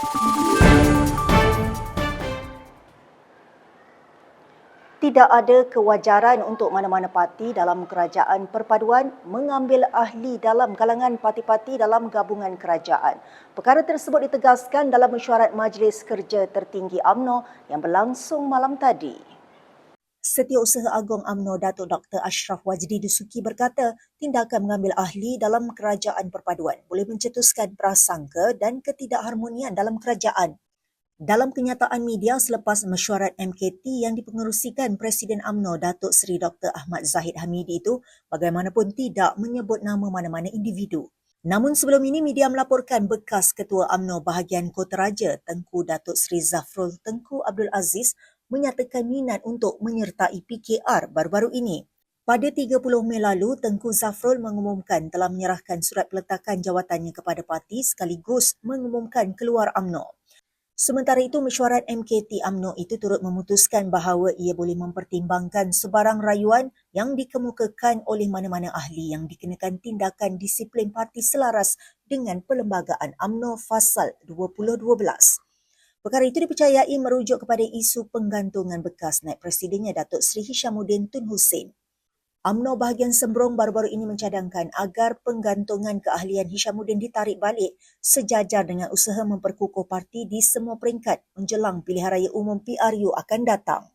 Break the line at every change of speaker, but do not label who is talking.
Tidak ada kewajaran untuk mana-mana parti dalam kerajaan perpaduan mengambil ahli dalam kalangan parti-parti dalam gabungan kerajaan. Perkara tersebut ditegaskan dalam mesyuarat Majlis Kerja Tertinggi AMNO yang berlangsung malam tadi. Setiausaha Agong AMNO Datuk Dr. Ashraf Wajdi Dusuki berkata, tindakan mengambil ahli dalam kerajaan perpaduan boleh mencetuskan prasangka dan ketidakharmonian dalam kerajaan. Dalam kenyataan media selepas mesyuarat MKT yang dipengerusikan Presiden AMNO Datuk Seri Dr. Ahmad Zahid Hamidi itu bagaimanapun tidak menyebut nama mana-mana individu. Namun sebelum ini media melaporkan bekas Ketua AMNO bahagian Kota Raja Tengku Datuk Seri Zafrul Tengku Abdul Aziz menyatakan minat untuk menyertai PKR baru-baru ini. Pada 30 Mei lalu, Tengku Zafrul mengumumkan telah menyerahkan surat peletakan jawatannya kepada parti sekaligus mengumumkan keluar AMNO. Sementara itu, mesyuarat MKT AMNO itu turut memutuskan bahawa ia boleh mempertimbangkan sebarang rayuan yang dikemukakan oleh mana-mana ahli yang dikenakan tindakan disiplin parti selaras dengan Perlembagaan AMNO Fasal 2012. Perkara itu dipercayai merujuk kepada isu penggantungan bekas naib presidennya Datuk Seri Hishamuddin Tun Hussein. UMNO bahagian Sembrong baru-baru ini mencadangkan agar penggantungan keahlian Hishamuddin ditarik balik sejajar dengan usaha memperkukuh parti di semua peringkat menjelang pilihan raya umum PRU akan datang.